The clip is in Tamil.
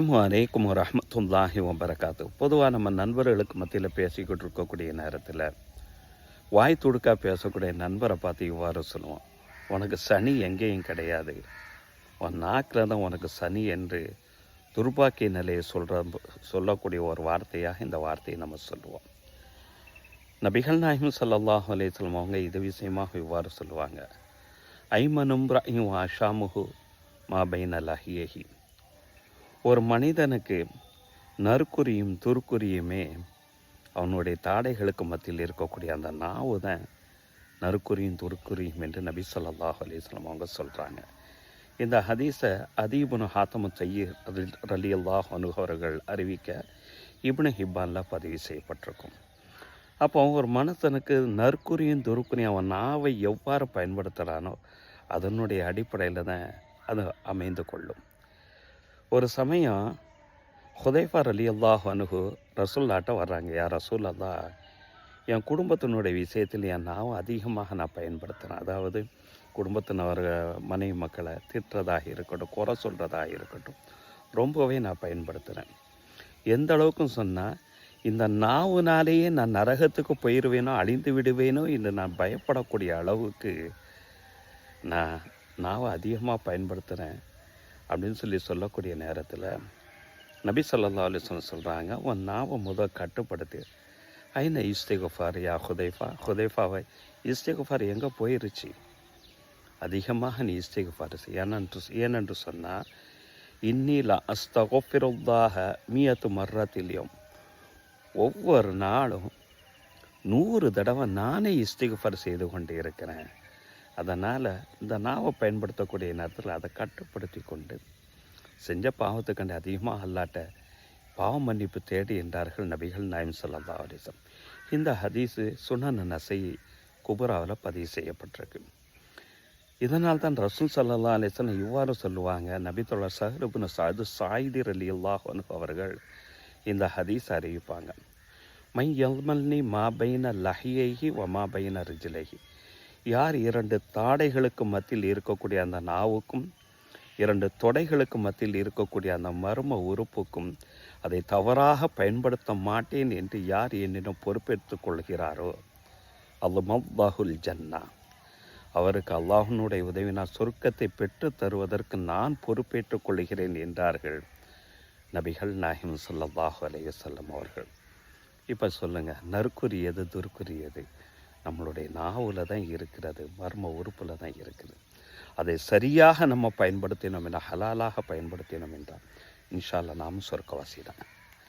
அலைக்கும் ரஹமத்துல்லாஹி வபரகாத்து. பொதுவாக நம்ம நண்பர்களுக்கு மத்தியில் பேசிக்கிட்டு இருக்கக்கூடிய நேரத்தில் வாய் துடுக்கா பேசக்கூடிய நண்பரை பார்த்து இவ்வாறு சொல்லுவோம் உனக்கு சனி எங்கேயும் கிடையாது. உன் நாக்கில் தான் உனக்கு சனி என்று துர்பாக்கிய நிலையை சொல்கிற சொல்லக்கூடிய ஒரு வார்த்தையாக இந்த வார்த்தையை நம்ம சொல்லுவோம். நபிகள் நாயகம் சல்லாஹ் அலைஹி அவங்க இது விஷயமாக இவ்வாறு சொல்லுவாங்க. ஐமனும் ரஹிம் ஆஷாமுகு மா பைன் அல்லாஹியஹி ஒரு மனிதனுக்கு நற்குறியும் துருக்குறியுமே அவனுடைய தாடைகளுக்கு மத்தியில் இருக்கக்கூடிய அந்த நாவு தான் நறுக்குறியும் துருக்குறியும் என்று நபி சொல்லாஹ் அலிஸ்லாம் அவங்க சொல்கிறாங்க இந்த ஹதீஸை அதீபுனு ஹாத்தமு தையீர் ரலி அல்லாஹ் அனுகவர்கள் அறிவிக்க இப்னு ஹிப்பானில் பதிவு செய்யப்பட்டிருக்கும். அப்போ ஒரு மனுஷனுக்கு நற்குறியும் துருக்குறியும் அவன் நாவை எவ்வாறு பயன்படுத்துகிறானோ அதனுடைய அடிப்படையில் தான் அது அமைந்து கொள்ளும். ஒரு சமயம் ஹுதைஃபார் அலி அல்லாஹ் அனுகு ரசூல்லாட்ட வர்றாங்க யார் ரசூல் அல்லா என் குடும்பத்தினுடைய விஷயத்தில் என் நாவம் அதிகமாக நான் பயன்படுத்துகிறேன் அதாவது குடும்பத்தினவர்கள் மனைவி மக்களை திட்டுறதாக இருக்கட்டும் குறை சொல்கிறதாக இருக்கட்டும் ரொம்பவே நான் பயன்படுத்துகிறேன் எந்த அளவுக்கும் சொன்னால் இந்த நாவுனாலேயே நான் நரகத்துக்கு போயிடுவேனோ அழிந்து விடுவேனோ என்று நான் பயப்படக்கூடிய அளவுக்கு நான் நாவை அதிகமாக பயன்படுத்துகிறேன் அப்படின்னு சொல்லி சொல்லக்கூடிய நேரத்தில் நபி சொல்லா அலிஸ்வன் சொல்கிறாங்க உன் நாவை முதல் கட்டுப்படுத்து. ஐன இஸ்திகுஃபார் யா ஹுதைஃபா? ஹுதைஃபாவை இஸ்திகுஃபார் எங்கே போயிருச்சு? அதிகமாக நீ இஸ்திகுஃபார் செய். ஏனென்று ஏனென்று சொன்னால் இன்னில அஸ்தகோஃபிருல்லாக மீயத்து மர்ரத்திலையும் ஒவ்வொரு நாளும் நூறு தடவை நானே இஸ்திகுஃபார் செய்து கொண்டு இருக்கிறேன். அதனால் இந்த நாவை பயன்படுத்தக்கூடிய நேரத்தில் அதை கட்டுப்படுத்தி கொண்டு செஞ்ச பாவத்துக்கண்டு அதிகமாக அல்லாட்ட பாவ மன்னிப்பு தேடி என்றார்கள் நபிகள் நாயம் சல்லா அலிசம் இந்த ஹதீஸு சுனன் நசை குபுராவில் பதிவு செய்யப்பட்டிருக்கு. இதனால் தான் ரசூல் சல்லா அலிசன் இவ்வாறு சொல்லுவாங்க நபி சஹருபின் சாது சாயிதிர் அலி அல்லாஹ் அவர்கள் இந்த ஹதீஸ் அறிவிப்பாங்க. மை எல்மல்னி மா பைன லஹியைஹி வ மா பைன யார் இரண்டு தாடைகளுக்கு மத்தியில் இருக்கக்கூடிய அந்த நாவுக்கும் இரண்டு தொடைகளுக்கு மத்தியில் இருக்கக்கூடிய அந்த மர்ம உறுப்புக்கும் அதை தவறாக பயன்படுத்த மாட்டேன் என்று யார் என்னிடம் பொறுப்பேற்றுக் கொள்கிறாரோ? அது மவ்வாஹுல் ஜன்னா. அவருக்கு அல்லாஹனுடைய உதவினால் சொர்க்கத்தை பெற்று தருவதற்கு நான் பொறுப்பேற்றுக் கொள்கிறேன் என்றார்கள் நபிகள் நாஹிம் சல்லாஹூ அலையசல்லம் அவர்கள். இப்போ சொல்லுங்கள் நற்குரியது துர்க்குரியது நம்மளுடைய நாவில் தான் இருக்கிறது மர்ம உறுப்பில் தான் இருக்குது. அதை சரியாக நம்ம பயன்படுத்தினோம் என ஹலாலாக பயன்படுத்தினோம் என்றால் இன்ஷால்ல நாம் சொர்க்கவாசி தான்